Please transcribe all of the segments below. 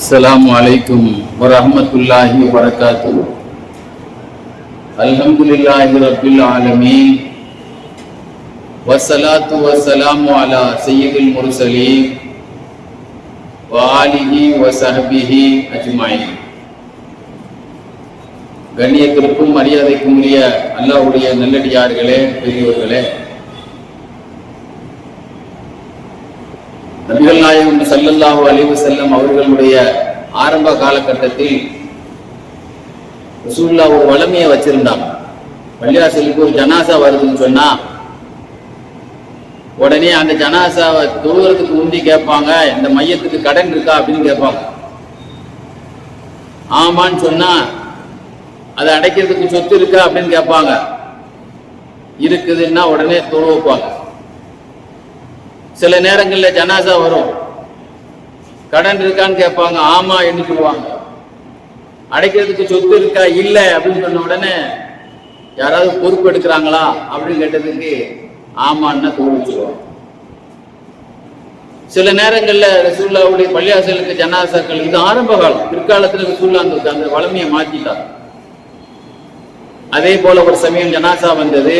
السلام عليكم ورحمة الله وبركاته الحمد لله رب العالمين والصلاة والسلام على سيد المرسلين وآله وصحبه أجمعين கண்ணியத்திற்கும் மரியாதைக்கும் உரிய அல்லாஹ்வுடைய நல்லடியார்களே பெரியோர்களே நபிகள் நாயகம் ஸல்லல்லாஹு அலைஹி வஸல்லம் அவர்களுடைய ஆரம்ப காலகட்டத்தில் ரசூல்லா ஒரு வளமையை வச்சிருந்தாங்க. பள்ளிவாசலுக்கு ஒரு ஜனாசா வருதுன்னு சொன்னா உடனே அந்த ஜனாசாவை தொழுகிறதுக்கு முந்தி கேட்பாங்க இந்த மையத்துக்கு கடன் இருக்கா அப்படின்னு கேட்பாங்க. ஆமான்னு சொன்னா அதை அடைக்கிறதுக்கு சொத்து இருக்கா அப்படின்னு கேட்பாங்க. இருக்குதுன்னா உடனே தொழு வைப்பாங்க. சில நேரங்களில் ஜனாசா வரும். கடன் இருக்கான்னு கேட்பாங்க ஆமா என்று சொல்லுவாங்க. அடைக்கிறதுக்கு சொத்து இருக்கா? இல்லை அப்படின்னு சொன்ன உடனே யாராவது பொறுப்பு எடுக்கிறாங்களா? அப்படின்னு கேட்டதுக்கு ஆமான்னு தோழிச்சுருவாங்க சில நேரங்கள்ல ரசூல்லாவுடைய பள்ளியாசலுக்கு ஜனாசாக்கள் இது ஆரம்ப காலம். பிற்காலத்துல ரசூல்லா அந்த அந்த வளமையை மாற்றிட்டார் அதே போல ஒரு சமயம் ஜனாசா வந்தது.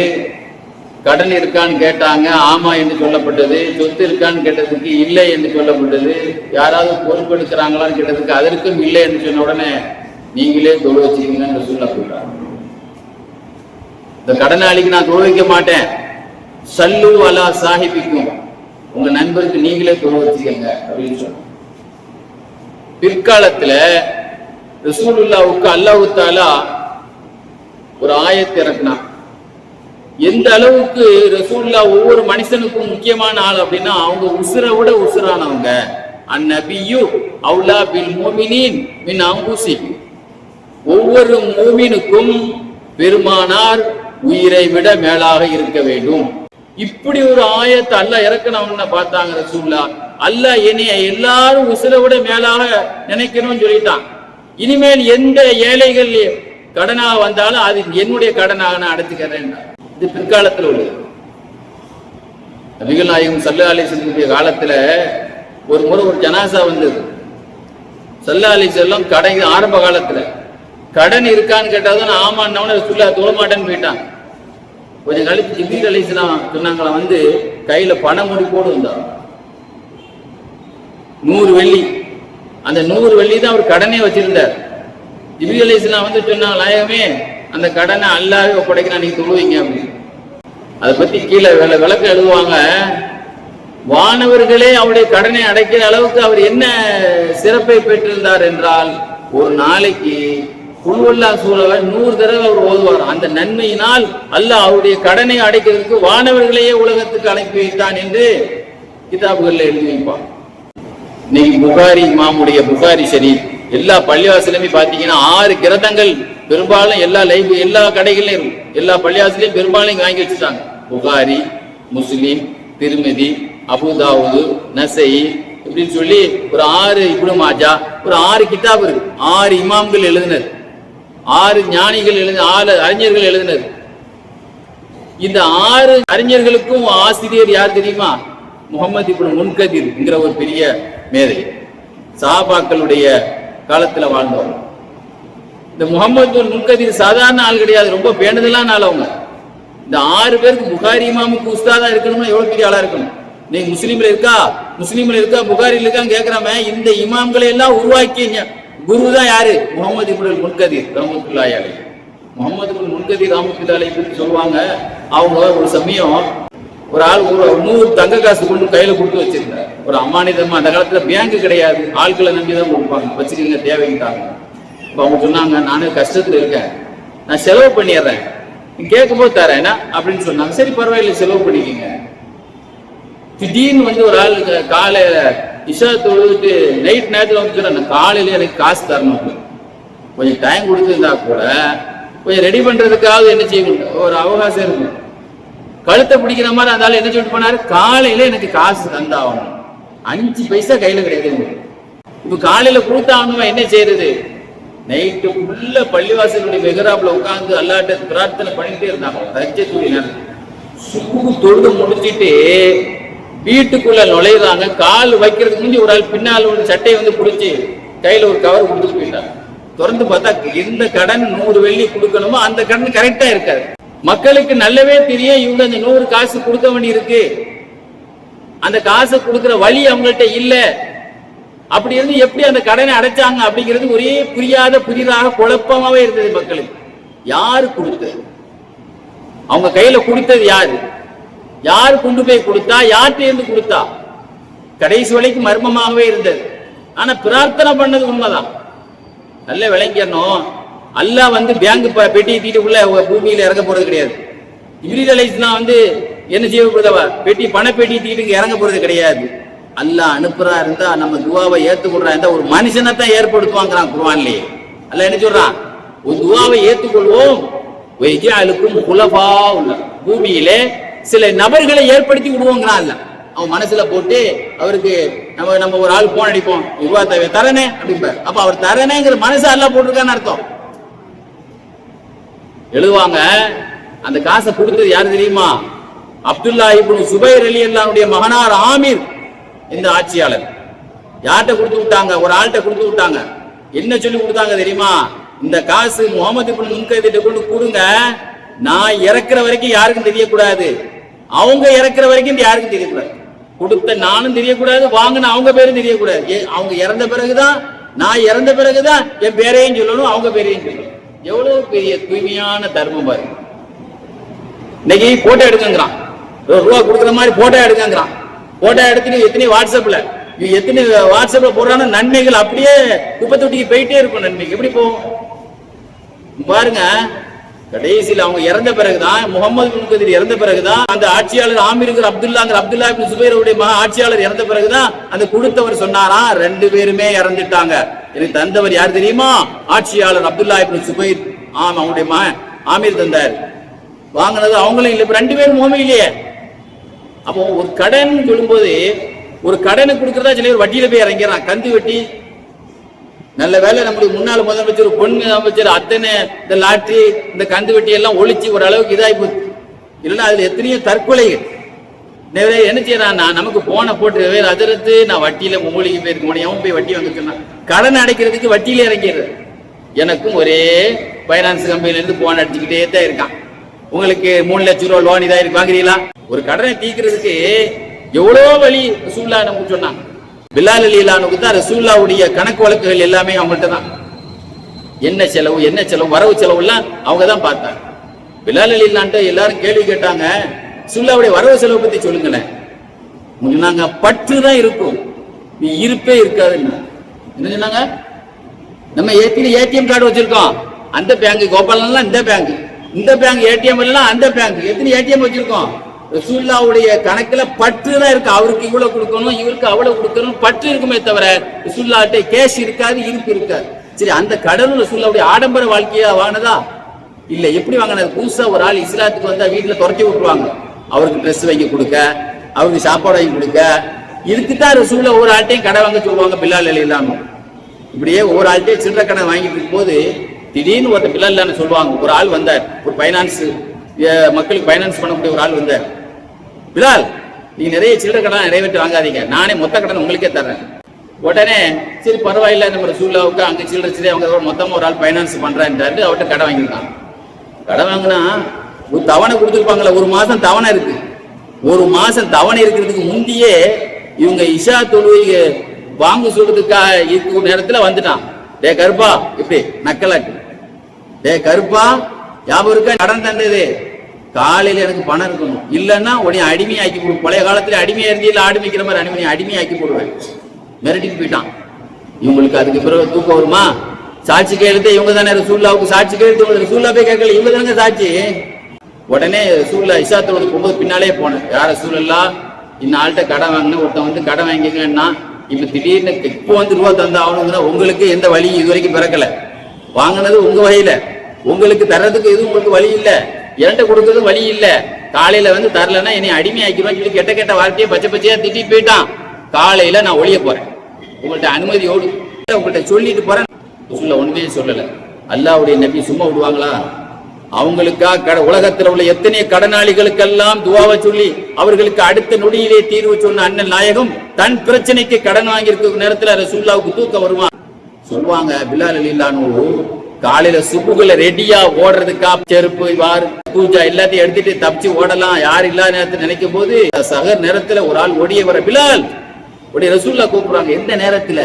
கடன் இருக்கான்னு கேட்டாங்க ஆமா என்று சொல்லப்பட்டது. சொத்து இருக்கான்னு கேட்டதுக்கு இல்லை என்று சொல்லப்பட்டது. யாராவது பொறுப்பெடுக்கிறாங்களான்னு கேட்டதுக்கு அதற்கும் இல்லை என்று சொன்ன உடனே நீங்களே தொழு வச்சுக்கீங்கன்னு சொல்லப்படுறாங்க இந்த கடனாளிக்கு நான் தொழு வைக்க மாட்டேன். சல்லு அலா சாஹிபிக்கும் உங்க நண்பருக்கு நீங்களே தொழில் வச்சுக்கங்க அப்படின்னு சொன்னாங்க. பிற்காலத்துல ரசூலுல்லாவுக்கு அல்லாஹு தாலா ஒரு ஆயத்தை இறக்குனான். எந்த அளவுக்கு ரசூல்லா ஒவ்வொரு மனுஷனுக்கும் முக்கியமான ஆள் அப்படின்னா அவங்க உசுரை விட உசுரானவங்க. அந்நபியு அவுலா பில் மோமினின் மின் அம்பூசி ஒவ்வொரு மூமினுக்கும் பெருமானார் உயிரை விட மேலாக இருக்க வேண்டும். இப்படி ஒரு ஆயத்தை அல்ல இறக்கணும்னு பார்த்தாங்க ரசூல்லா அல்ல என்னைய எல்லாரும் உசுரை விட மேலாக நினைக்கணும்னு சொல்லிட்டான். இனிமேல் எந்த ஏழைகள் கடனாக வந்தாலும் அது என்னுடைய கடனாக நான் அடைச்சுக்கிறேன் இது பிற்காலத்தில் உள்ளது நபிகள் நாயகம் சல்லா அலி செல்லுடைய காலத்துல ஒரு முறை ஒரு ஜனாசா வந்தது. சல்லா அலி செல்லம் கடை ஆரம்ப காலத்துல. கடன் இருக்கான்னு கேட்டாதான் ஆமான்னவன சுல்லா தொழ மாட்டேன்னு போயிட்டான். கொஞ்சம் கழித்து ஜிபீர் அலிஸ்லாம் சொன்னாங்களா வந்து கையில பணம் முடி போடு வந்தார் நூறு வெள்ளி. அந்த நூறு வெள்ளி தான் அவர் கடனே வச்சிருந்தார். ஜிபீர் அலி இஸ்லாம் வந்து சொன்னாங்க நாயகமே அந்த கடனை அல்லாவே ஒப்படைக்கிறான் நீங்க தொழுவீங்க அப்படின்னு. அதை பத்தி கீழே விள விளக்கம் எழுதுவாங்க. வானவர்களே அவருடைய கடனை அடைக்கிற அளவுக்கு அவர் என்ன சிறப்பை பெற்றிருந்தார் என்றால் ஒரு நாளைக்கு குழுவல்லா சூழலை நூறு தடவை அவர் ஓதுவார். அந்த நன்மையினால் அல்ல அவருடைய கடனை அடைக்கிறதுக்கு வானவர்களையே உலகத்துக்கு அனுப்பி வைத்தான் என்று கிதாபுகள்ல எழுதி வைப்பான் இன்னைக்கு புகாரி மாமுடைய புகாரி ஷரீப் எல்லா பள்ளிவாசலுமே பாத்தீங்கன்னா ஆறு கிரதங்கள் பெரும்பாலும் எல்லா லைப் எல்லா கடைகள்லையும் இருக்கும் எல்லா பள்ளியாசிலையும் பெரும்பாலும் வாங்கி வச்சுட்டாங்க. புகாரி முஸ்லீம் திருமதி அபுதாவுது நசை இப்படின்னு சொல்லி ஒரு ஆறு இப்னு மாஜா ஒரு ஆறு கிதாப் இருக்கு. ஆறு இமாம்கள் எழுதினர் ஆறு ஞானிகள் எழுதி ஆறு அறிஞர்கள் எழுதினர் இந்த ஆறு அறிஞர்களுக்கும் ஆசிரியர் யார் தெரியுமா? முகமது இப்னு முன்கதிர்ங்கிற ஒரு பெரிய மேதை. சாபாக்களுடைய காலத்துல வாழ்ந்தவர்கள் இந்த முகமது முன்கதிர் சாதாரண ஆள் கிடையாது. ரொம்ப பேணுதலான ஆள் அவங்க. இந்த ஆறு பேருக்கு புகாரி இமாமுக்கு உஸ்தாதா இருக்கணும்னா எவ்வளவு பெரிய ஆளா இருக்கணும்? நீ முஸ்லீம்ல இருக்கா? முஸ்லீம்ல இருக்கா? புகாரில் இருக்கான்னு கேக்குறாம இந்த இமாம்களை எல்லாம் உருவாக்கி குரு தான் யாரு? முகமது இப்னுல் முன்கதிர் ரஹமத்துல்லாஹி அலைஹி. முகமது இப்னுல் முன்கதிர் ரஹமத்துல்லாஹி சொல்லுவாங்க. அவங்க ஒரு சமயம் ஒரு ஆள் ஒரு நூறு தங்க காசு கொண்டு கையில கொடுத்து வச்சிருந்தார். ஒரு அம்மானிதமா அந்த காலத்துல பேங்க் கிடையாது. ஆட்களை நம்பி தான் கொடுப்பாங்க. வச்சுக்கோங்க தேவைங்கிட்டாங்க இப்போ அவங்க சொன்னாங்க நானே கஷ்டத்தில் இருக்கேன். நான் செலவு பண்ணிடுறேன். கேட்கும்போது தரேன். என்ன? அப்படின்னு சொன்னாங்க. சரி பரவாயில்ல செலவு பண்ணிக்கிங்க. திடீர்னு வந்து ஒரு ஆள் காலையில இஷா தொழுதுட்டு நைட் நேரத்தில் வந்து சொன்னேன் காலையில எனக்கு காசு தரணும். கொஞ்சம் டைம் கொடுத்துருந்தா கூட கொஞ்சம் ரெடி பண்றதுக்காவது என்ன செய்ய ஒரு அவகாசம் இருக்கும் கழுத்தை பிடிக்கிற மாதிரி அந்த ஆள் என்ன சொல்லிட்டு போனாரு? காலையில எனக்கு காசு தந்தாகணும். அஞ்சு பைசா கையில கிடையாது இப்ப காலையில கொடுத்தாகணுமா? என்ன செய்யறது? நைட்டு உள்ள பள்ளிவாசலுடைய மெகராப்ல உட்கார்ந்து அல்லாட்ட பிரார்த்தனை பண்ணிட்டே இருந்தாங்க. ரஜத்துடைய நேரம் சுக்கு தொழுது முடிச்சிட்டு வீட்டுக்குள்ள நுழையிறாங்க. கால் வைக்கிறதுக்கு முந்தி ஒரு ஆள் பின்னால் ஒரு சட்டையை வந்து பிடிச்சி கையில ஒரு கவர் கொடுத்துட்டு போயிட்டாங்க. திறந்து பார்த்தா எந்த கடன் நூறு வெள்ளி கொடுக்கணுமோ அந்த கடன் கரெக்டா இருக்காது. மக்களுக்கு நல்லவே தெரியும் இவங்க அந்த நூறு காசு கொடுக்க வேண்டியிருக்கு. அந்த காசை கொடுக்கிற வழி அவங்கள்ட்ட இல்ல. அப்படி இருந்து எப்படி அந்த கடனை அடைச்சாங்க அப்படிங்கிறது ஒரே புரியாத புதிதாக குழப்பமாவே இருந்தது மக்களுக்கு. யாரு கொடுத்தது? அவங்க கையில கொடுத்தது யாரு? யார் கொண்டு போய் கொடுத்தா? யார்கிட்ட இருந்து கொடுத்தா? கடைசி வரைக்கும் மர்மமாகவே இருந்தது. ஆனா பிரார்த்தனை பண்ணது உண்மைதான். நல்ல விளங்கிடணும். அல்லாஹ் வந்து பேங்க் பெட்டி தீட்டு உள்ள பூமியில இறங்க போறது கிடையாது. இப்ரீல் அலைஸ்லாம் வந்து என்ன செய்ய பெட்டி பணப்பெட்டி தீட்டு இங்க இறங்க போறது கிடையாது. அல்லாஹ் அனுப்புறா இருந்தா நம்ம துவாவை ஏத்துக்கொள்றா இருந்தா ஒரு மனுஷனை தான் ஏற்படுத்துவாங்கிறான் குர்வான்லயே அல்ல என்ன சொல்றான் ஒரு துவாவை ஏத்துக்கொள்வோம். வைஜாலுக்கும் குலபா உள்ள பூமியிலே சில நபர்களை ஏற்படுத்தி விடுவோங்கிறான் அல்ல அவன் மனசுல போட்டு அவருக்கு நம்ம நம்ம ஒரு ஆள் போன் அடிப்போம். ரூபா தேவை தரனே அப்படிம்பார். அப்ப அவர் தரனேங்கிற மனசு அல்ல போட்டிருக்கான்னு அர்த்தம். எழுதுவாங்க அந்த காசை கொடுத்தது யாரு தெரியுமா? அப்துல்லா இப்னு சுபைர் அலி அல்லாவுடைய மகனார் ஆமீர். இந்த ஆட்சியாளர். யார்கிட்ட கொடுத்து விட்டாங்க? ஒரு ஆள்கிட்ட கொடுத்து விட்டாங்க. என்ன சொல்லி கொடுத்தாங்க தெரியுமா? இந்த காசு முகமது இப்னு முன்கைதிட்ட கொண்டு கொடுங்க. நான் இறக்குற வரைக்கும் யாருக்கும் தெரியக்கூடாது. அவங்க இறக்குற வரைக்கும் இந்த யாருக்கும் தெரியக்கூடாது. கொடுத்த நானும் தெரியக்கூடாது வாங்கின அவங்க பேரும் தெரியக்கூடாது. அவங்க இறந்த பிறகுதான் நான் இறந்த பிறகுதான் என் பேரையும் சொல்லணும் அவங்க பேரையும் சொல்லணும். எவ்வளவு பெரிய தூய்மையான தர்மம் பாருங்க இன்னைக்கு போட்டோ எடுக்கங்கிறான் ஒரு ரூபா கொடுக்குற மாதிரி போட்டோ எடுக்கங்கிறான் போட்டோ எடுத்துட்டு எத்தனை வாட்ஸ்அப்ல? எத்தனை வாட்ஸ்அப்ல போடுறான நன்மைகள் அப்படியே குப்பை தொட்டிக்கு போயிட்டே இருக்கும் நன்மைக்கு எப்படி போகும்? பாருங்க. கடைசியில் அவங்க இறந்த பிறகுதான் முகமது பின் கதிர் இறந்த பிறகுதான் அந்த ஆட்சியாளர் ஆமீருங்கிற அப்துல்லாங்கிற அப்துல்லா பின் சுபைருடைய மகா ஆட்சியாளர் இறந்த பிறகுதான் அந்த கொடுத்தவர் சொன்னாராம் ரெண்டு பேருமே இறந்துட்டாங்க. எனக்கு தந்தவர் யார் தெரியுமா? ஆட்சியாளர் அப்துல்லா பின் சுபைர். ஆமா அவங்களுடைய மகன் ஆமீர் தந்தார். வாங்கினது அவங்களும் இல்லை ரெண்டு பேரும் முகமே இல்லையே அப்போ ஒரு கடன் சொல்லும்போது ஒரு கடனை கொடுக்கறதா சில பேர் வட்டியில போய் இறங்கிறான் கந்து வட்டி நல்ல வேலை நம்மளுக்கு முன்னாள் முதலமைச்சர் பொண்ணு அமைச்சர் அத்தனை இந்த லாட்ரி இந்த கந்து வெட்டி எல்லாம் ஒழிச்சு ஒரு அளவுக்கு இதாகி போச்சு. இல்லைன்னா அதுல எத்தனையோ தற்கொலைகள். நிறைய என்ன செய்யறான் நான் நமக்கு போனை போட்டு வேற அதிர்த்து நான் வட்டியில மூலிகை போயிருக்க முடியும். போய் வட்டி வாங்க கடன் அடைக்கிறதுக்கு வட்டியில இறங்கிடுறது எனக்கும் ஒரே ஃபைனான்ஸ் கம்பெனில இருந்து போன் அடிச்சுக்கிட்டே தான் இருக்கான். உங்களுக்கு மூணு லட்சம் ரூபா லோன் இதாக இருக்கு வாங்குறீங்களா? ஒரு கடனை தீக்கிறதுக்கு எவ்வளோ வழி ரசூல்லா நமக்கு சொன்னாங்க பிலால் அலிலானுக்கு தான் ரசூல்லாவுடைய கணக்கு வழக்குகள் எல்லாமே அவங்கள்ட்ட தான். என்ன செலவு என்ன செலவு வரவு செலவுலாம் அவங்க தான் பார்த்தாங்க. பிலால் அலிலான்ட்ட எல்லாரும் கேள்வி கேட்டாங்க ரசூல்லாவுடைய வரவு செலவு பற்றி சொல்லுங்களேன். நாங்கள் பற்று தான் இருக்கும். நீ இருப்பே இருக்காதுன்னு என்ன? சொன்னாங்க? நம்ம ஏத்தில ஏடிஎம் கார்டு வச்சிருக்கோம். அந்த பேங்க் கோபாலன்லாம் இந்த பேங்க். இந்த பேங்க் ஏடிஎம் எல்லாம் அந்த பேங்க் எத்தனை ஏடிஎம் வச்சிருக்கோம்? ரசூல்லாவுடைய கணக்குல பற்று தான் இருக்கு. அவருக்கு இவ்வளவு கொடுக்கணும் இவருக்கு அவ்வளவு கொடுக்கணும். பற்று இருக்குமே தவிர ரசூல்லாட்ட கேஷ் இருக்காது இருப்பு இருக்காது. சரி அந்த கடலும் ரசூல்லாவுடைய ஆடம்பர வாழ்க்கையா வாங்கினதா இல்ல. எப்படி வாங்கினது புதுசா ஒரு ஆள் இஸ்லாத்துக்கு வந்தா வீட்டுல துரத்தி விட்டுருவாங்க. அவருக்கு ட்ரெஸ் வாங்கி கொடுக்க அவருக்கு சாப்பாடு வாங்கி கொடுக்க. இதுக்கு தான் ரசூல்ல ஒரு ஆள்கிட்டையும் கடை வாங்க சொல்லுவாங்க பில்லால் இல்லாம. இப்படியே ஒவ்வொரு ஆள்கிட்டையும் சில்லறை கடை வாங்கிட்டு இருக்கும்போது திடீர்னு ஒருத்தர் பிள்ளைன்னு சொல்லுவாங்க. ஒரு ஆள் வந்தார். ஒரு ஃபைனான்ஸ் மக்களுக்கு ஃபைனான்ஸ் பண்ணக்கூடிய ஒரு ஆள் வந்தார். பிலால் நீங்க நிறைய சில்லறை கடன் நிறைவேற்றி வாங்காதீங்க. நானே மொத்த கடன் உங்களுக்கே தர்றேன். உடனே சரி பரவாயில்ல நம்ம சூழ்நிலைக்கு அங்கே சில்லறை சரி அவங்க மொத்தமாக ஒரு ஆள் ஃபைனான்ஸ் பண்ணுறேன்ட்டு அவர்கிட்ட கடன் வாங்கியிருக்கான். கடன் வாங்கினா ஒரு தவணை கொடுத்துருப்பாங்களே ஒரு மாதம் தவணை இருக்கு. ஒரு மாதம் தவணை இருக்கிறதுக்கு முந்தையே இவங்க இஷா தொழுகை வாங்க சொல்றதுக்காக இருக்கும் நேரத்தில் வந்துட்டான். டே கருப்பா இப்படி நக்கலாக்கு. டே கருப்பா ஞாபகம் இருக்கா? கடன் தந்தது. காலையில் எனக்கு பணம் இருக்கணும். இல்லைன்னா உடனே அடிமையாக்கி போடு. பழைய காலத்தில் அடிமையாக இருந்தியில ஆடு மேய்க்கிற மாதிரி அடிமை அடிமையாக்கி போடுவேன். மிரட்டிட்டு போயிட்டான். இவங்களுக்கு அதுக்கு பிறகு தூக்கம் வருமா? சாட்சி கையெழுத்து இவங்க தானே ரசூல்லாவுக்கு சாட்சி கையெழுத்து உங்களுக்கு ரசூல்லா போய் கேட்கல இவங்க தானே சாட்சி. உடனே ரசூல்லா இசாத்தோட போகும்போது பின்னாலே போனேன். யார் ரசூலல்லா? இந்த ஆள்கிட்ட கடன் வாங்கினேன் ஒருத்தன் வந்து கடன் வாங்கிக்கன்னா இப்போ திடீர்னு இப்போ வந்து ரூபா தந்து உங்களுக்கு எந்த வழியும் இது வரைக்கும் பிறக்கலை. வாங்கினது உங்க வகையில. உங்களுக்கு தர்றதுக்கு எதுவும் உங்களுக்கு வழி இல்ல. இரண்டை கொடுக்கறதும் வழி இல்ல. காலையில வந்து தரலன்னா என்னை அடிமையாக்கிடுவான்னு சொல்லி கெட்ட கெட்ட வார்த்தையை பச்சை பச்சையா திட்டிட்டு போயிட்டான். காலையில நான் ஒழிய போறேன். உங்கள்ட்ட அனுமதியோடு. உங்கள்கிட்ட சொல்லிட்டு போறேன். சொல்ல ஒண்ணுமே சொல்லல. அல்லாவுடைய நபி சும்மா விடுவாங்களா? அவங்களுக்கா கட உலகத்துல உள்ள எத்தனை கடனாளிகளுக்கெல்லாம் துவாவை சொல்லி அவர்களுக்கு அடுத்த நொடியிலே தீர்வு சொன்ன அண்ணன் நாயகம் தன் பிரச்சனைக்கு கடன் வாங்கியிருக்க நேரத்தில் ரசூல்லாவுக்கு தூக்கம் வருவான் சொல்லுவாங்க பிலால் அலிலானு காலையில சுப்புக்குள்ள ரெடியா ஓடுறதுக்கா செருப்பு வார் பூஜா எல்லாத்தையும் எடுத்துட்டு தப்பிச்சு ஓடலாம் யார் இல்லாத நேரத்தில் நினைக்கும் போது சகர் நேரத்துல ஒரு ஆள் ஓடிய வர பிலால். உடைய ரசூல்லா கூப்பிடுறாங்க எந்த நேரத்துல?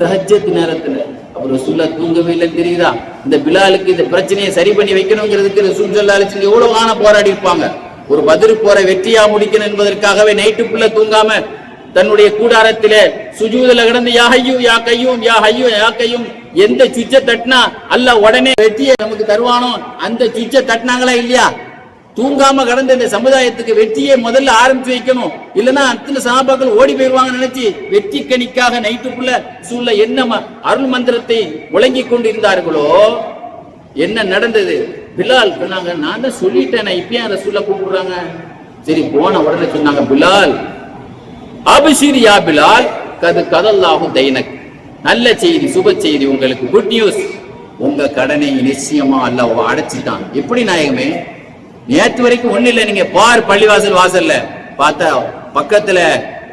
தஹஜத் நேரத்துல. அப்ப ரசூல்லா தூங்கவே இல்லைன்னு தெரியுதா? இந்த பிலாலுக்கு இந்த பிரச்சனையை சரி பண்ணி வைக்கணுங்கிறதுக்கு ரசூல் சல்லா எவ்வளவு காண போராடி இருப்பாங்க ஒரு பதிரு போற வெற்றியா முடிக்கணும் என்பதற்காகவே நைட்டுக்குள்ள தூங்காம தன்னுடைய கூடாரத்திலே சுஜூதுல கிடந்து யா ஐயோ யா கையும் யா ஐயோ யா கையும் எந்த சுவிட்ச தட்டினா அல்ல உடனே வெற்றியை நமக்கு தருவானோ அந்த சுவிட்ச தட்டினாங்களா இல்லையா? தூங்காம கடந்த இந்த சமுதாயத்துக்கு வெற்றியை முதல்ல ஆரம்பிச்சு வைக்கணும். இல்லைன்னா அத்தனை சாபாக்கள் ஓடி போயிருவாங்க நினைச்சு வெற்றி கணிக்காக நைட்டுக்குள்ள சூழ்ல என்ன அருள் மந்திரத்தை முழங்கி கொண்டு இருந்தார்களோ என்ன நடந்தது? பிலால் சொன்னாங்க நான் தான் சொல்லிட்டேன் இப்பயும் அதை சொல்ல கூப்பிடுறாங்க. சரி போன உடனே சொன்னாங்க பிலால் அபிஷிரியா பிலால் கது கதல்லாகும் தைனக். நல்ல செய்தி சுப செய்தி உங்களுக்கு குட் நியூஸ் உங்க கடனை நிச்சயமா அல்ல அடைச்சிட்டான். எப்படி நாயகமே? நேற்று வரைக்கும் ஒண்ணு இல்லை நீங்க பார் பள்ளிவாசல் வாசல்ல. பார்த்தா பக்கத்துல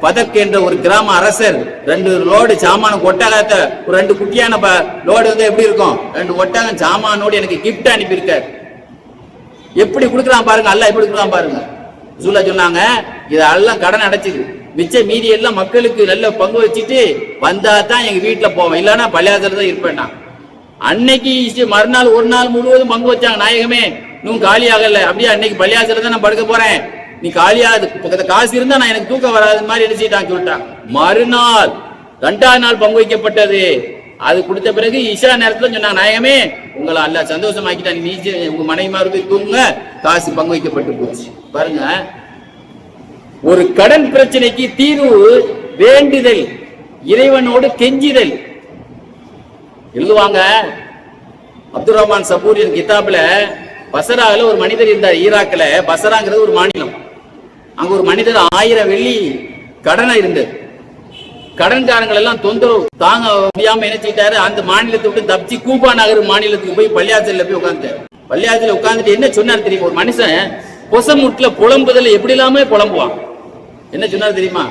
பதக் என்ற ஒரு கிராம அரசர் ரெண்டு லோடு சாமான ஒட்டகத்தை ஒரு ரெண்டு குட்டியான ப- லோடு வந்து எப்படி இருக்கும்? ரெண்டு ஒட்டகம் சாமானோடு எனக்கு கிஃப்ட் அனுப்பியிருக்கார். எப்படி கொடுக்குறான் பாருங்க அல்ல எப்படி கொடுக்குறான் பாருங்க. சூலா சொன்னாங்க இதெல்லாம் கடன் அடைச்சிது மிச்ச மீதி எல்லாம் மக்களுக்கு நல்ல பங்கு வச்சுட்டு வந்தா தான் எங்க வீட்டுல போவேன். இல்லைன்னா பள்ளியாசல தான் இருப்பேன் நான். அன்னைக்கு மறுநாள் ஒரு நாள் முழுவதும் பங்கு வச்சாங்க நாயகமே. இன்னும் காலி அப்படியே அன்னைக்கு பள்ளியாசல தான் நான் படுக்க போறேன். நீ காலியாது பக்கத்துல காசு இருந்தா நான் எனக்கு தூக்கம் வராது மாதிரி என்ன செய்யிட்டாங்க சொல்லிட்டாங்க மறுநாள் ரெண்டாவது நாள் பங்கு வைக்கப்பட்டது. அது கொடுத்த பிறகு இஷா நேரத்துல சொன்னாங்க நாயகமே உங்களை அல்ல சந்தோஷமாக்கிட்டாங்க நீ உங்க மனைவி மாதிரி தூங்க காசு பங்கு வைக்கப்பட்டு போச்சு. பாருங்க ஒரு கடன் பிரச்சனைக்கு தீர்வு வேண்டுதல் இறைவனோடு கெஞ்சிதல். எழுதுவாங்க அப்துல் ரஹ்மான் சபூரியன் கிதாபில் பசராவில் ஒரு மனிதர் இருந்தார் ஈராக்கில். பசராங்கிறது ஒரு மாநிலம். அங்க ஒரு மனிதர் ஆயிரம் வெள்ளி கடனை இருந்தது. கடன்காரங்கள் எல்லாம் தொந்தரவு தாங்க முடியாம நினைச்சிட்டாரு அந்த மாநிலத்தை விட்டு தப்பிச்சு கூபா நகர் மாநிலத்துக்கு போய் பள்ளியாச்சல போய் உட்காந்துட்டாரு பள்ளியாச்சல உட்காந்துட்டு என்ன சொன்னார் தெரியும்? ஒரு மனுஷன் பொசமுட்ல புலம்புதல் எப்படி இல்லாம புலம்புவான். என்ன சொன்னார் தெரியுமா?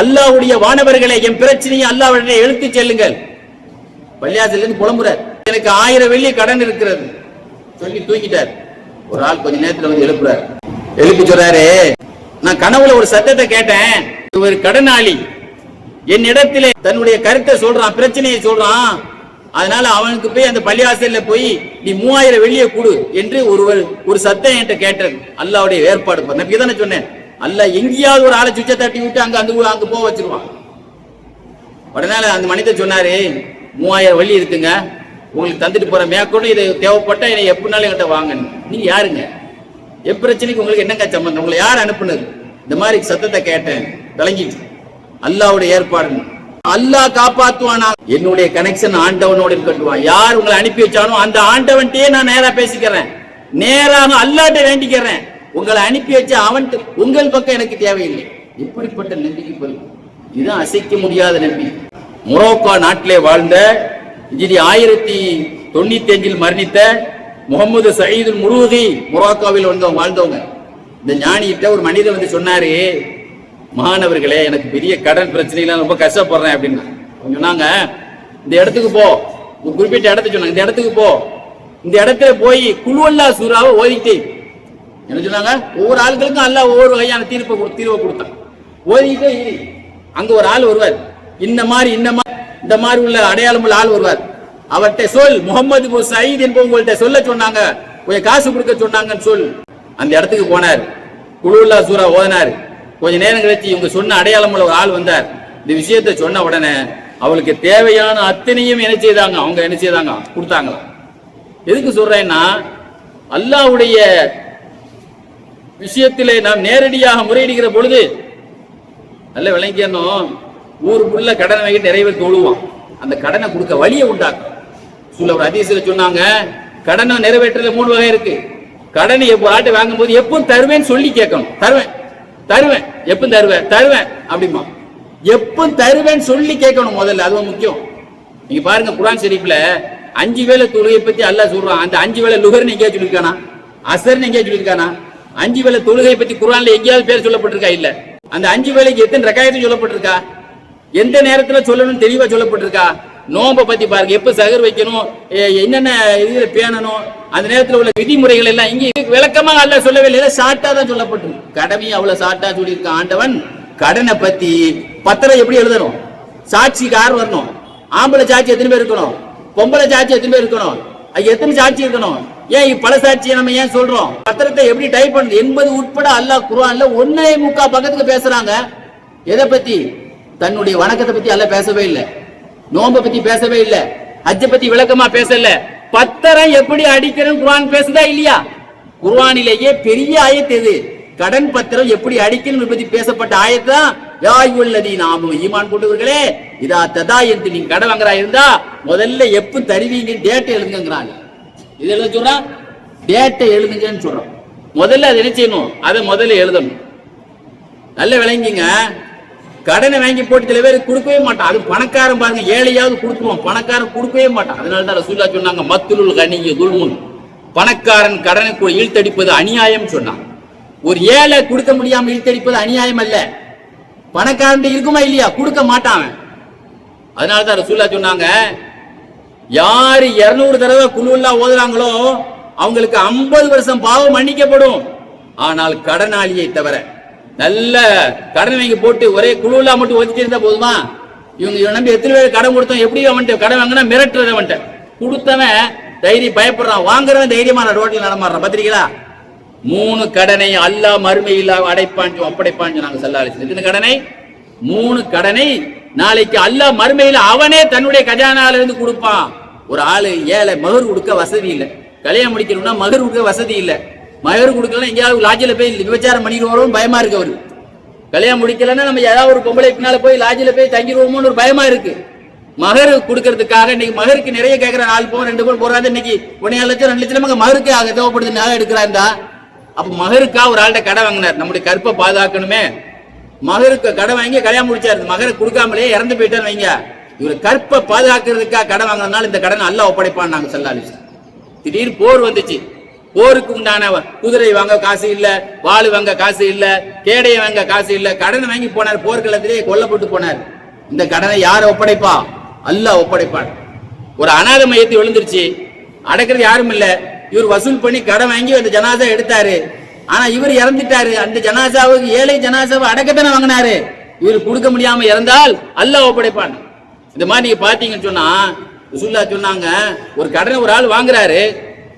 அல்லாஹ்வுடைய வானவர்களை என் பிரச்சனையை அல்லாஹ்விடனே எழுத்து செல்லுங்கள். பள்ளியாசல்ல இருந்து புலம்புறார். எனக்கு ஆயிரம் வெள்ளி கடன் இருக்கிறது. சொல்லி தூக்கிட்டார். ஒரு ஆள் கொஞ்ச நேரத்துல வந்து எழுப்புறாரு. எழுப்பி சொல்றாரு நான் கனவுல ஒரு சத்தத்தை கேட்டேன். ஒரு கடனாளி என்னிடத்திலே தன்னுடைய கருத்தை சொல்றான் பிரச்சனையை சொல்றான். அதனால அவனுக்கு போய் அந்த பள்ளிவாசல்ல போய் நீ மூவாயிரம் வெளியே கொடு என்று ஒருவர் ஒரு சத்தம் என்கிட்ட கேட்டது அல்லாவுடைய ஏற்பாடு பண்ண. தானே சொன்னேன். அல்ல எங்கேயாவது ஒரு ஆளை சுவிட்சை தட்டி விட்டு அங்க அந்த அங்க போக வச்சிருவான். உடனே அந்த மனிதர் சொன்னாரு மூவாயிரம் வள்ளி இருக்குங்க உங்களுக்கு தந்துட்டு போற மேற்கொண்டு இது தேவைப்பட்ட என்னை எப்படினாலும் என்கிட்ட வாங்கன்னு. நீங்க யாருங்க? என் பிரச்சனைக்கு உங்களுக்கு என்னங்க சம்பந்தம்? உங்களை யார் அனுப்புனது? இந்த மாதிரி சத்தத்தை கேட்டேன் விளங்கிட்டு. அல்லாவுடைய ஏற்பாடு. அல்லாஹ் காப்பாத்துவானா என்னுடைய கனெக்ஷன் ஆண்டவனோடு இருக்கட்டுவான் யார் உங்களை அனுப்பி வச்சானோ அந்த ஆண்டவன்கிட்டயே நான் நேரா பேசிக்கிறேன். நேராக அல்லாட்ட வேண்டிக்கிறேன். உங்களை அனுப்பி வச்ச அவன் உங்கள் பக்கம் எனக்கு தேவையில்லை. இப்படிப்பட்ட நம்பிக்கை பொருள். இது அசைக்க முடியாத நம்பிக்கை. மொரோக்கோ நாட்டிலே வாழ்ந்த இஜிரி ஆயிரத்தி தொண்ணூத்தி அஞ்சில் மரணித்த முகமது சயீது முருகி மொரோக்கோவில் வந்தவங்க வாழ்ந்தவங்க. இந்த ஞானிகிட்ட ஒரு மனிதர் வந்து சொன்னாரு மாணவர்களே எனக்கு பெரிய கடன் பிரச்சனையில ரொம்ப கஷ்டப்படுறேன் அப்படின்னு. கொஞ்சம் சொன்னாங்க இந்த இடத்துக்கு போ. குறிப்பிட்ட இடத்த சொன்னாங்க இந்த இடத்துக்கு போ. இந்த இடத்துல போய் குழுவல்லா சூறாவை ஓதிக்கிட்டே என்ன சொன்னாங்க? ஒவ்வொரு ஆட்களுக்கும் அல்ல ஒவ்வொரு வகையான தீர்ப்பை தீர்வை கொடுத்தான். ஓதிக்கிட்டே இரு. அங்க ஒரு ஆள் வருவார். இந்த மாதிரி இந்த மாதிரி இந்த மாதிரி உள்ள அடையாளம் உள்ள ஆள் வருவார். அவர்கிட்ட சொல். முகமது சயீத் என்பவங்க உங்கள்கிட்ட சொல்ல சொன்னாங்க. கொஞ்சம் காசு கொடுக்க சொன்னாங்கன்னு சொல். அந்த இடத்துக்கு போனார். குழுல்லா சூரா ஓதினார். கொஞ்ச நேரம் கழிச்சு இவங்க சொன்ன அடையாளம் உள்ள ஒரு ஆள் வந்தார். இந்த விஷயத்த சொன்ன உடனே அவளுக்கு தேவையான அத்தனையும் என்ன செய்தாங்க? அவங்க என்ன செய்தாங்க? கொடுத்தாங்களாம். எதுக்கு சொல்றேன்னா அல்லாவுடைய விஷயத்திலே நாம் நேரடியாக முறையிடுகிற பொழுது நல்ல விளங்கியனும் ஊருக்குள்ள கடனை வாங்கிட்டு நிறைய பேர் தொழுவான் அந்த கடனை கொடுக்க வழியை உண்டாக்கும். சொல்ல ஒரு அதிசயில் சொன்னாங்க கடனை நிறைவேற்றுறது மூணு வகை இருக்கு. கடனை எப்போ ஆட்டு வாங்கும்போது எப்பவும் தருவேன்னு சொல்லி கேட்கணும். தருவேன். தருவேன். எப்பவும் தருவேன்? தருவேன். அப்படிமா எப்பவும் தருவேன்னு சொல்லி கேட்கணும் முதல்ல. அதுவும் முக்கியம். நீங்க பாருங்க குரான் ஷெரீஃப்ல அஞ்சு வேளை தொழுகை பத்தி அல்லாஹ் சொல்றான். அந்த அஞ்சு வேளை லுகர் நீங்க சொல்லியிருக்கானா? அசர் நீங்க சொல்லியிருக்கானா? அஞ்சு வேலை தொழுகை பத்தி குரான்ல எங்கேயாவது பேர் சொல்லப்பட்டிருக்கா? இல்ல. அந்த அஞ்சு வேலைக்கு எத்தனை ரகாயத்தை சொல்லப்பட்டிருக்கா? எந்த நேரத்துல சொல்லணும்னு தெளிவா சொல்லப்பட்டிருக்கா? நோன்பை பத்தி பாருங்க. எப்ப சகர் வைக்கணும்? என்னென்ன இதுல பேணணும்? அந்த நேரத்துல உள்ள விதிமுறைகள் எல்லாம் இங்க விளக்கமா அல்ல சொல்லவே இல்லை ஷார்ட்டா தான் சொல்லப்பட்டிருக்கு. கடமையும் அவ்வளவு ஷார்ட்டா சொல்லியிருக்க ஆண்டவன்? கடனை பத்தி பத்திரம் எப்படி எழுதணும்? சாட்சி கார் வரணும். ஆம்பளை சாட்சி எத்தனை பேர் இருக்கணும்? பொம்பளை சாட்சி எத்தனை பேர் இருக்கணும்? அது எத்தனை சாட்சி இருக்கணும்? ஏன் இப்ப நம்ம ஏன் சொல்றோம்? பத்திரத்தை எப்படி டைப் பண்ணுது என்பது உட்பட அல்லாஹ் குரான்ல ஒன்னே முக்கா பக்கத்துக்கு பேசுறாங்க. எதை பத்தி? தன்னுடைய வணக்கத்தை பத்தி அல்ல பேசவே இல்லை. நோன்பை பத்தி பேசவே இல்லை. ஹஜ்ஜ பத்தி விளக்கமா பேசல. பத்திரம் எப்படி அடிக்கணும் குரான் பேசுதா இல்லையா? குர்வானிலேயே பெரிய ஆயத்து எது? கடன் பத்திரம் எப்படி அடிக்கணும் பத்தி பேசப்பட்ட ஆயத்து தான் யாயுள்ளதி நாம ஈமான் கொண்டவர்களே இதா ததா என்று நீங்க கடன் வாங்குறா இருந்தா முதல்ல எப்ப தருவீங்க டேட் எழுதுங்கிறாங்க இது எழுத சொல்றா டேட்டை எழுதுங்கன்னு சொல்றோம் முதல்ல அதை என்ன செய்யணும்? அதை முதல்ல எழுதணும். நல்ல விளங்கிங்க. கடனை வாங்கி போட்டு சில பேர் கொடுக்கவே மாட்டான். அது பணக்காரன் பாருங்க ஏழையாவது கொடுத்துருவோம் பணக்காரன் கொடுக்கவே மாட்டான். அதனால தான் ரசூல்லா சொன்னாங்க மத்துலுல் கனிய துல்முன். பணக்காரன் கடனை இழுத்தடிப்பது அநியாயம் சொன்னான். ஒரு ஏழை கொடுக்க முடியாம இழுத்தடிப்பது அநியாயம் அல்ல. பணக்காரன் இருக்குமா இல்லையா? கொடுக்க மாட்டான் அதனால தான் ரசூல்லா சொன்னாங்க யார் இருநூறு தடவை குழுவெல்லா ஓதுறாங்களோ அவங்களுக்கு ஐம்பது வருஷம் பாவம் மன்னிக்கப்படும். ஆனால் கடனாளியை தவிர நல்ல கடன் வாங்கி போட்டு ஒரே குழுவெல்லா மட்டும் ஒதுக்கி இருந்தா போதுமா? இவங்க இவன் நம்பி எத்தனை பேர் கடன் கொடுத்தோம்? எப்படி அவன்கிட்ட கடன் வாங்கினா மிரட்டுறது அவன்கிட்ட? கொடுத்தவன் தைரியம் பயப்படுறான் வாங்குறவன் தைரியமான ரோட்டில் நடமாடுறான். பத்திரிக்கலா மூணு கடனை அல்லாஹ் மறுமையில் அடைப்பான் ஒப்படைப்பான் நாங்கள் செல்லாலிச்சு எத்தனை கடனை? மூணு கடனை நாளைக்கு அல்ல மறுமையில் அவனே தன்னுடைய கஜானால இருந்து கொடுப்பான். ஒரு ஆளு ஏழை மகர் கொடுக்க வசதி இல்லை. கல்யாணம் முடிக்கணும்னா மகர் கொடுக்க வசதி இல்லை. மகர் கொடுக்கலாம் எங்கேயாவது லாட்ஜில் போய் விபச்சாரம் பண்ணிடுவோம் பயமா இருக்கு அவரு கல்யாணம் முடிக்கலன்னா நம்ம ஏதாவது ஒரு பொம்பளை பின்னால போய் லாட்ஜில போய் தங்கிடுவோமோன்னு ஒரு பயமா இருக்கு. மகர் கொடுக்கறதுக்காக இன்னைக்கு மகருக்கு நிறைய கேட்கிற நாலு போகும் ரெண்டு பவுன் போறாங்க இன்னைக்கு ஒன்னே லட்சம் ரெண்டு லட்சம் நமக்கு மகருக்கு ஆக தேவைப்படுது நகை எடுக்கிறாண்டா அப்ப மகருக்கா ஒரு ஆள்கிட்ட கடை வாங்கினார். நம்முடைய கற்பை பாதுகாக்கணுமே. மகருக்கு கடன் வாங்கி கல்யாணம் முடிச்சாரு. மகரை கொடுக்காமலே இறந்து போயிட்டான்னு வைங்க. இவர் கற்பை பாதுகாக்கிறதுக்காக கடன் வாங்கினால இந்த கடனை அல்ல ஒப்படைப்பான் நாங்க சொல்லாலி திடீர்னு போர் வந்துச்சு. போருக்கு உண்டான குதிரை வாங்க காசு இல்ல வாள் வாங்க காசு இல்ல கேடையை வாங்க காசு இல்ல கடனை வாங்கி போனார். போர்க்களத்திலே கொல்லப்பட்டு போனார். இந்த கடனை யார ஒப்படைப்பா? அல்ல ஒப்படைப்பான். ஒரு அநாத மையத்தை விழுந்துருச்சு. அடக்கிறது யாரும் இல்ல. இவர் வசூல் பண்ணி கடன் வாங்கி அந்த ஜனாதா எடுத்தாரு. ஆனா இவர் இறந்துட்டாரு. அந்த ஜனாசாவுக்கு ஏழை ஜனாசாவை அடக்கத்தானே வாங்கினாரு. இவர் கொடுக்க முடியாம இறந்தால் அல்ல ஒப்படைப்பான். இந்த மாதிரி நீங்க பாத்தீங்கன்னு சொன்னா சுல்லா சொன்னாங்க ஒரு கடனை ஒரு ஆள் வாங்குறாரு.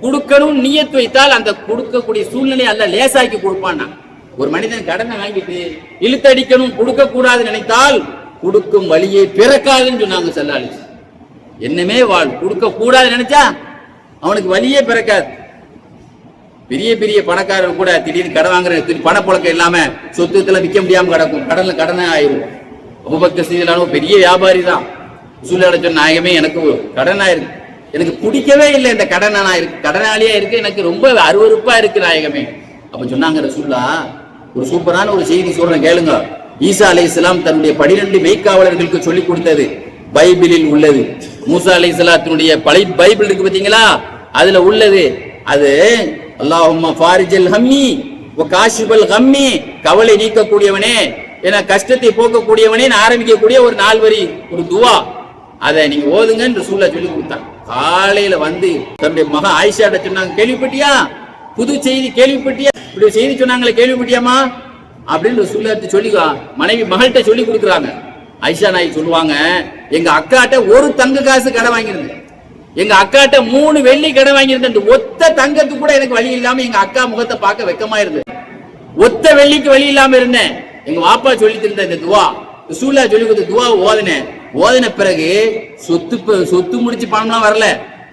கொடுக்கணும் நீயத்து வைத்தால் அந்த கொடுக்கக்கூடிய சூழ்நிலை அல்ல லேசாக்கி கொடுப்பான் ஒரு மனிதன் கடனை வாங்கிட்டு இழுத்தடிக்கணும் கொடுக்க கூடாது நினைத்தால் கொடுக்கும் வழியை பிறக்காதுன்னு சொன்னாங்க செல்லாலி என்னமே வாழ் கொடுக்க கூடாது நினைச்சா அவனுக்கு வழியே பிறக்காது. பெரிய பெரிய பணக்காரர் கூட திடீர்னு கடன் வாங்குற திடீர் பணப்புழக்கம் இல்லாம சொத்துத்துல விற்க முடியாம கிடக்கும். கடன்ல கடனே ஆயிரும். உபபக்த செய்தலான பெரிய வியாபாரி தான். சூழ்நிலை நாயகமே எனக்கு கடன் ஆயிருக்கு எனக்கு பிடிக்கவே இல்லை இந்த கடனை நான் இருக்கு. கடனாளியா இருக்கு எனக்கு ரொம்ப அருவறுப்பா இருக்கு நாயகமே. அப்ப சொன்னாங்க ரசூல்லா ஒரு சூப்பரான ஒரு செய்தி சொல்றேன் கேளுங்க. ஈசா அலைஹிஸ்ஸலாம் தன்னுடைய பனிரெண்டு மெய்க்காவலர்களுக்கு சொல்லி கொடுத்தது. பைபிளில் உள்ளது. மூசா அலைஹிஸ்ஸலாத்தினுடைய பழைய பைபிள் இருக்கு பாத்தீங்களா? அதுல உள்ளது. அது அல்லாஹும்ம ஃபாரிஜல் ஹம்மி காஷிபல் ஹம்மி. கவலை நீக்கக்கூடியவனே என கஷ்டத்தை போக்கக்கூடியவனே ஆரம்பிக்கக்கூடிய ஒரு நாள் வரி ஒரு துவா. அதை நீங்க ஓதுங்கன்னு சூழல சொல்லி கொடுத்தான். காலையில வந்து தன்னுடைய மகன் ஆயிஷாட்ட சொன்னாங்க கேள்விப்பட்டியா? புது செய்தி கேள்விப்பட்டியா? இப்படி செய்தி சொன்னாங்களே கேள்விப்பட்டியாமா அப்படின்னு சூழல சொல்லி மனைவி மகள்கிட்ட சொல்லி கொடுக்குறாங்க. ஐஷா நாய் சொல்லுவாங்க எங்க அக்காட்ட ஒரு தங்க காசு கடை வாங்கியிருந்தேன். எங்க அக்காட்ட மூணு வெள்ளி கடை வாங்கியிருந்தேன். இந்த ஒத்த தங்கத்துக்கு கூட எனக்கு வழி இல்லாம எங்க அக்கா முகத்தை பார்க்க வெக்கமா இருந்தது. ஒத்த வெள்ளிக்கு வழி இல்லாம இருந்தேன். எங்க வாப்பா சொல்லி தந்த இந்த துவா சூலா சொல்லி கொடுத்த துவா ஓதுனேன். ஓதின பிறகு சொத்து சொத்து முடிச்சு பணம்லாம் வரல.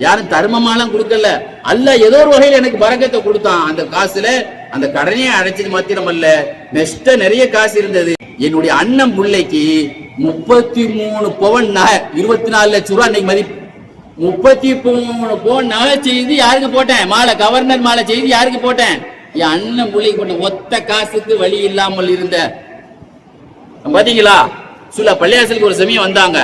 யாரும் தர்மமாலாம் கொடுக்கல. அல்ல ஏதோ ஒரு வகையில் எனக்கு பரக்கத்தை கொடுத்தான். அந்த காசுல அந்த கடனையே அடைச்சது மாத்திரம் அல்ல நெஸ்ட நிறைய காசு இருந்தது. என்னுடைய அண்ணன் பிள்ளைக்கு முப்பத்தி மூணு பவன் இருபத்தி நாலு லட்சம் ரூபா அன்னைக்கு மதிப்பு முப்பத்தி மூணு போன் நகை செய்து யாருக்கு போட்டேன்? மாலை கவர்னர் மாலை செய்து யாருக்கு போட்டேன்? என் அண்ணன் புள்ளி கொண்ட ஒத்த காசுக்கு வழி இல்லாமல் இருந்த. பாத்தீங்களா? சுல்லா பள்ளியாசலுக்கு ஒரு சமயம் வந்தாங்க.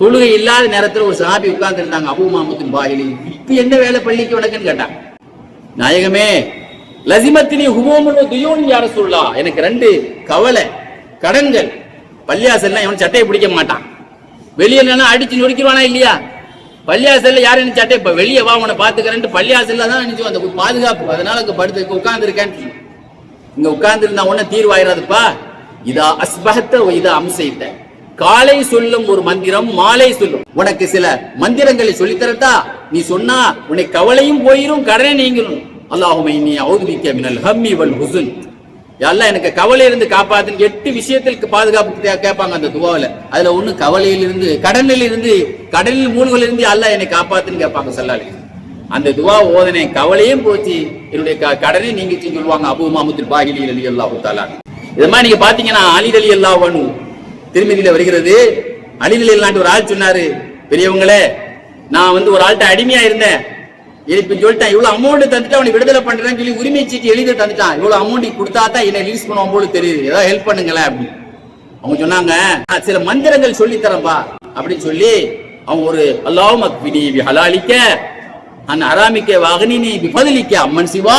தொழுகை இல்லாத நேரத்தில் ஒரு சாபி உட்கார்ந்து இருந்தாங்க அபு மாமத்தின் பாகிலி இப்ப என்ன வேலை பள்ளிக்கு உனக்குன்னு கேட்டான் நாயகமே லசிமத்தினி ஹுமோமுன் துயோன் யார சொல்லா எனக்கு ரெண்டு கவலை கடன்கள். பள்ளியாசல்னா இவன் சட்டையை பிடிக்க மாட்டான். வெளியில அடிச்சு நொறுக்கிடுவானா இல்லையா? பள்ளியாசல்ல யாரும் நினைச்சாட்டே இப்ப வெளியே வா உன பாத்துக்கிறேன்ட்டு பள்ளியாசல்ல தான் நினைச்சு அந்த பாதுகாப்பு. அதனால அங்க படுத்து உட்கார்ந்து இருக்கேன்னு இங்க உட்கார்ந்து இருந்தா உடனே தீர்வாயிராதுப்பா. இதா அஸ்பகத்த இதா அம்சைத்த. காலை சொல்லும் ஒரு மந்திரம் மாலை சொல்லும். உனக்கு சில மந்திரங்களை சொல்லித்தரட்டா? நீ சொன்னா உன்னை கவலையும் போயிரும் கடனே நீங்கிரும். அல்லாஹுமை நீ அவுதுபிக்க மினல் ஹம்மி வல் ஹுசுன். எல்லாம் எனக்கு கவலை இருந்து காப்பாத்துன்னு எட்டு விஷயத்திற்கு பாதுகாப்பு கேட்பாங்க அந்த துவாவில். அதுல ஒண்ணு கவலையில் இருந்து கடனில் இருந்து கடலில் மூழ்கில் இருந்து என்னை காப்பாத்துன்னு கேட்பாங்க சல்லாலி அந்த துவா ஓதனை கவலையும் போச்சு. என்னுடைய க- கடனை நீங்க சொல்லுவாங்க அபு மாமுத்தில் பாகிலி அலி அல்லா தாலா இது மாதிரி நீங்க பாத்தீங்கன்னா அலி அலி அல்லாஹ் திருமதியில வருகிறது. அலி அலி அல்லாண்டு ஒரு ஆள் சொன்னாரு பெரியவங்களே நான் வந்து ஒரு ஆள்கிட்ட அடிமையா இருந்தேன். இப்போ சொல்லிட்டேன் இவ்வளவு அமௌண்ட் தந்துட்டு அவனை விடுதலை பண்றேன்னு சொல்லி உரிமை சீட்டு எழுதி தந்துட்டான். இவ்வளவு அமௌண்ட் கொடுத்தா தான் என்ன ரிலீஸ் பண்ணுவோம் போல தெரியுது. ஏதாவது ஹெல்ப் பண்ணுங்களேன் அப்படின்னு. அவங்க சொன்னாங்க "நான் சில மந்திரங்கள் சொல்லி தரம்பா அப்படின்னு சொல்லி அவங்க ஒரு அல்லாஹ் மக்பினி ஹலாலிக்க அன் அராமிக்க வகனினி விபதலிக்க அம்மன் சிவா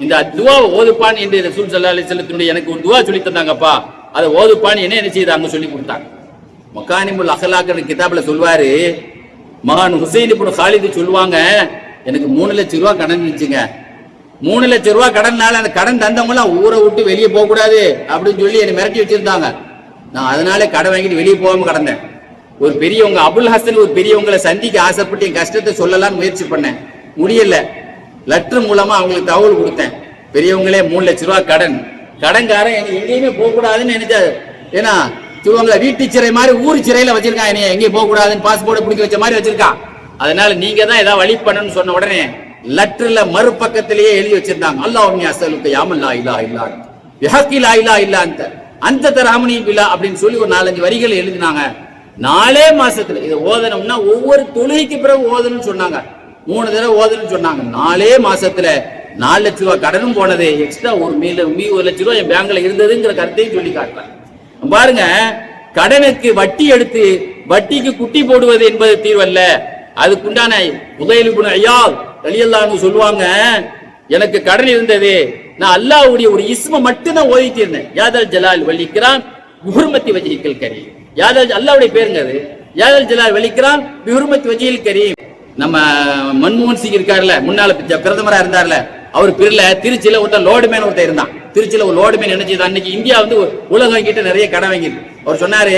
இந்த துவா ஓதுப்பான் என்று ரசூல் சல்லா அலி செல்லத்தினுடைய எனக்கு ஒரு துவா சொல்லி தந்தாங்கப்பா. அதை ஓதுப்பான் என்ன என்ன செய்தாங்க சொல்லி கொடுத்தாங்க மக்கானிமுல் அகலாக்கிற கிதாபில் சொல்வாரு மகான் ஹுசைன் இப்படி ஹாலிது சொல்லுவாங்க எனக்கு மூணு லட்சம் ரூபா கடன் இருந்துச்சுங்க. மூணு லட்ச ரூபா கடன்னால அந்த கடன் தந்தவங்களாம் ஊரை விட்டு வெளியே போக கூடாது அப்படின்னு சொல்லி என்னை மிரட்டி வச்சிருந்தாங்க. நான் அதனால கடன் வாங்கிட்டு வெளியே போகாம கடந்தேன். ஒரு பெரியவங்க அபுல் ஹசன் ஒரு பெரியவங்களை சந்திக்க ஆசைப்பட்டு என் கஷ்டத்தை சொல்லலாம்னு முயற்சி பண்ணேன். முடியல. லெட்டர் மூலமா அவங்களுக்கு தகவல் கொடுத்தேன். பெரியவங்களே மூணு லட்ச ரூபா கடன். கடன்காரன் எனக்கு எங்கேயுமே போக கூடாதுன்னு நினைச்சாரு. ஏன்னா சொல்லுவாங்களே வீட்டு சிறை மாதிரி ஊர் சிறையில வச்சிருக்கான். என்னைய எங்கேயும் போக கூடாதுன்னு பாஸ்போர்ட் பிடிக்க வச்ச மாதிரி வச்சிருக்கான். அதனால நீங்க தான் ஏதாவது வழி பண்ணணும்னு சொன்ன உடனே லெட்டர்ல மறுபக்கத்திலேயே எழுதி வச்சிருந்தாங்க. அல்லாஹ் உம்மி அசலுக்கு யாமல்லா இல்லா இல்லா விஹக்கி லா இல்லா இல்லா அந்த அந்த தராமணி பிலா அப்படின்னு சொல்லி ஒரு நாலஞ்சு வரிகள் எழுதினாங்க. நாலே மாசத்துல இதை ஓதனம்னா ஒவ்வொரு தொழுகைக்கு பிறகு ஓதணும்னு சொன்னாங்க. மூணு தடவை ஓதணும்னு சொன்னாங்க. நாலே மாசத்துல நாலு லட்ச ரூபாய் கடனும் போனது. எக்ஸ்ட்ரா ஒரு மீல மீ ஒரு லட்ச ரூபாய் என் பேங்க்ல இருந்ததுங்கிற கருத்தையும் சொல்லி காட்டுறேன் பாருங்க கடனுக்கு வட்டி எடுத்து வட்டிக்கு குட்டி போடுவது என்பது தீர்வல்ல. அதுக்குண்டான உதயலு குண ஐயா ரலியல்லான்னு சொல்லுவாங்க எனக்கு கடன் இருந்தது. நான் அல்லாஹ்வுடைய ஒரு இஸ்ம மட்டும்தான் ஓதிட்டு இருந்தேன் யாதல் ஜலால் வலிக்கிறான் குஹுர்மத்தி வஜிக்கல் கரி யாதல் அல்லாவுடைய பேருங்க அது? யாதல் ஜலால் வலிக்கிறான் பிஹுர்மத்தி வஜில் கரி நம்ம மன்மோகன் சிங் இருக்காருல்ல முன்னால பிரதமரா இருந்தார்ல அவர் பேர்ல திருச்சியில ஒருத்தர் லோடுமேன் ஒருத்தர் இருந்தான். திருச்சியில ஒரு லோடுமேன் நினைச்சது அன்னைக்கு இந்தியா வந்து உலகம் கிட்ட நிறைய கடன் வாங்கிருக்கு அவர் சொன்னாரு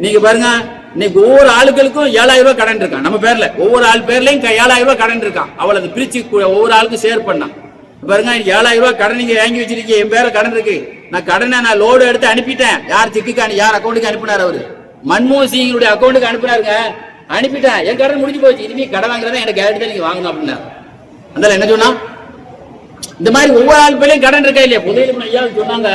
நீங்க பாருங்க இன்னைக்கு ஒவ்வொரு ஆளுகளுக்கும் ஏழாயிரம் ரூபாய் கடன் இருக்கான். நம்ம பேர்ல. ஒவ்வொரு ஆள் பேர்லயும் ஏழாயிரம் ரூபாய் கடன் இருக்கான். அவளை அதை பிரிச்சு ஒவ்வொரு ஆளுக்கும் ஷேர் பண்ணான். பாருங்க ஏழாயிரம் ரூபாய் கடன் நீங்க வாங்கி வச்சிருக்கீங்க என் பேர கடன் இருக்கு. நான் கடனை நான் லோடு எடுத்து அனுப்பிட்டேன். யார் செக்குக்கு யார் அக்கௌண்ட்டுக்கு அனுப்பினார் அவரு? மன்மோகன் சிங்கினுடைய அக்கௌண்ட்டுக்கு அனுப்பினாருங்க. அனுப்பிட்டேன். என் கடன் முடிஞ்சு போச்சு. இனிமே கடன் வாங்குறதா எனக்கு கேட்டு தான் நீங்க வாங்கணும் அப்படின்னா அந்த என்ன சொன்னா இந்த மாதிரி ஒவ்வொரு ஆள் பேர்லயும் கடன் இருக்கா இல்லையா? புதையில ஐயா சொன்னாங்க.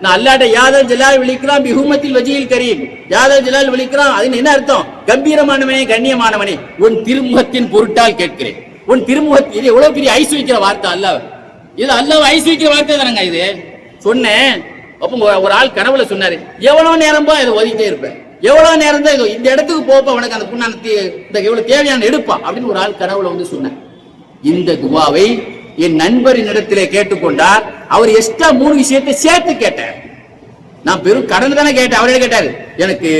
நான் அல்லாட்ட யாதவ் ஜலால் விழிக்கிறான் பிஹுமத்தில் வஜியில் கரீம். யாதவ் ஜலால் விழிக்கிறான் அதுன்னு என்ன அர்த்தம்? கம்பீரமானவனே கண்ணியமானவனே. உன் திருமுகத்தின் பொருட்டால் கேட்கிறேன். உன் திருமுகத்தில் இது எவ்வளவு பெரிய ஐஸ் வைக்கிற வார்த்தை அல்லாஹ் இது அல்லாஹ் ஐஸ் வைக்கிற வார்த்தை தானங்க இது? சொன்னேன். அப்போ ஒரு- ஆள் கனவுல சொன்னாரு எவ்வளவு நேரம் போ இதை ஒதுக்கிட்டே இருப்பேன் எவ்வளவு நேரம் தான் இதோ இந்த இடத்துக்கு போப்ப உனக்கு அந்த புண்ணான இந்த இவ்வளவு தேவையான எடுப்பா. அப்படின்னு ஒரு ஆள் கனவுல வந்து சொன்னேன் இந்த துவாவை என் நண்பரின் இடத்திலே கேட்டுக்கொண்டார். அவர் எக்ஸ்ட்ரா மூணு விஷயத்தை சேர்த்து கேட்டார். நான் பெரும் கடன் தானே கேட்டேன். அவரே கேட்டாரு? எனக்கு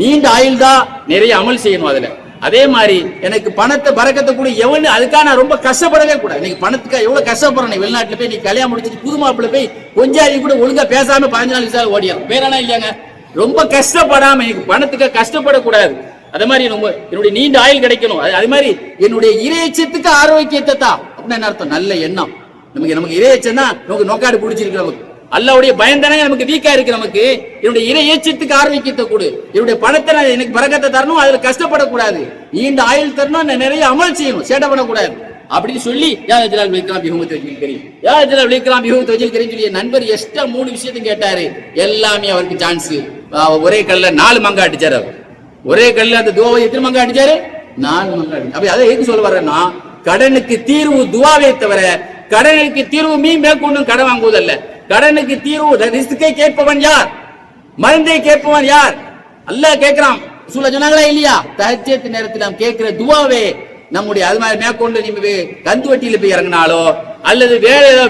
நீண்ட ஆயுள் தான் நிறைய அமல் செய்யணும் அதுல. அதே மாதிரி எனக்கு பணத்தை பறக்கத்தை கூட எவனு அதுக்காக நான் ரொம்ப கஷ்டப்படவே கூடாது. இன்னைக்கு பணத்துக்கு எவ்வளவு கஷ்டப்படுறேன். வெளிநாட்டுல போய் நீ கல்யாணம் முடிச்சிட்டு புது மாப்பிள்ள போய் கொஞ்சம் கூட ஒழுங்கா பேசாம பதினஞ்சு நாள் விசா ஓடிடும் வேறனா இல்லையாங்க? ரொம்ப கஷ்டப்படாம எனக்கு பணத்துக்கு கஷ்டப்படக்கூடாது. அதே மாதிரி ரொம்ப என்னுடைய நீண்ட ஆயுள் கிடைக்கணும். அது அது மாதிரி என்னுடைய இறைச்சத்துக்கு ஆரோக்கியத்தை தான் என்ன அர்த்தம் நல்ல எண்ணம். நமக்கு நமக்கு இறையச்சம் தான் நமக்கு நோக்காடு பிடிச்சிருக்கு நமக்கு. அல்லாவுடைய பயம் தானே நமக்கு வீக்கா இருக்கு நமக்கு. என்னுடைய இறை ஏச்சத்துக்கு ஆரோக்கியத்தை கொடு. என்னுடைய பணத்தை நான் எனக்கு பறக்கத்தை தரணும் அதுல கஷ்டப்படக்கூடாது. நீண்ட ஆயுள் தரணும் நான் நிறைய அமல் செய்யணும் சேட்டை பண்ணக்கூடாது அப்படின்னு சொல்லி யா ஜலால் விக்ராம் பிஹுமத் வஜில் கரீம். யா ஜலால் விக்ராம் பிஹுமத் வஜில் கரீம் சொல்லி நண்பர் எக்ஸ்ட்ரா மூணு விஷயத்தையும் கேட்டாரு. எல்லாமே அவருக்கு சான்ஸ் ஒரே கல்ல நாலு மங்கா அடிச்சாரு அவர். ஒரே கல்ல அந்த தோவை எத்தனை மங்கா அடிச்சாரு? நாலு மங்கா அடிச்சு அப்ப அதை எதுக்கு சொல்ல வர்றேன்னா கடனுக்கு தீர்வு துவாவே தவிர கடனுக்கு தீர்வு மீ மேற்கொண்டும் கடன் வாங்குவதல்ல. கடனுக்கு தீர்வு ரிஸ்கை கேட்பவன் யார்? மருந்தை கேட்பவன் யார்? அல்ல கேட்கிறான். சொல்ல சொன்னாங்களா இல்லையா? தகச்சியத்து நேரத்தில் நாம் கேட்கிற துவாவே நம்முடைய அது மாதிரி மேற்கொண்டு நீ கந்து வட்டியில போய் இறங்கினாலோ அல்லது வேற ஏதோ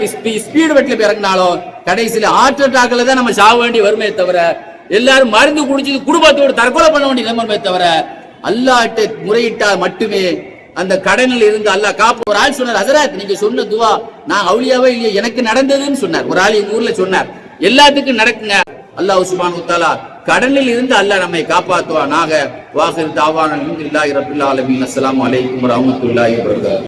ஸ்பீடு வட்டியில போய் இறங்கினாலோ கடைசியில ஹார்ட் அட்டாக்ல தான் நம்ம சாக வேண்டி வருமே தவிர எல்லாரும் மருந்து குடிச்சு குடும்பத்தோடு தற்கொலை பண்ண வேண்டிய நிலைமை தவிர அல்லாஹ்ட்ட முறையிட்டால் மட்டுமே அந்த கடனில் இருந்து அல்லாஹ் காப்பு. ஒரு ஆள் சொன்னார் ஹசரத் நீங்க சொன்ன துவா நான் அவுளியாவே இல்லையே எனக்கு நடந்ததுன்னு சொன்னார். ஒரு ஆள் எங்க ஊர்ல சொன்னார் எல்லாத்துக்கும் நடக்குங்க. அல்லாஹ் உஸ்மான் உத்தாலா கடனில் இருந்து அல்லாஹ் நம்மை காப்பாற்றுவானாக வாசல் தாவான அல்ஹம்துலில்லாஹி ரப்பில் அலமின் அஸ்லாம் அலைக்கும் ரஹமத்துல்லாஹி வபரகாத்துஹு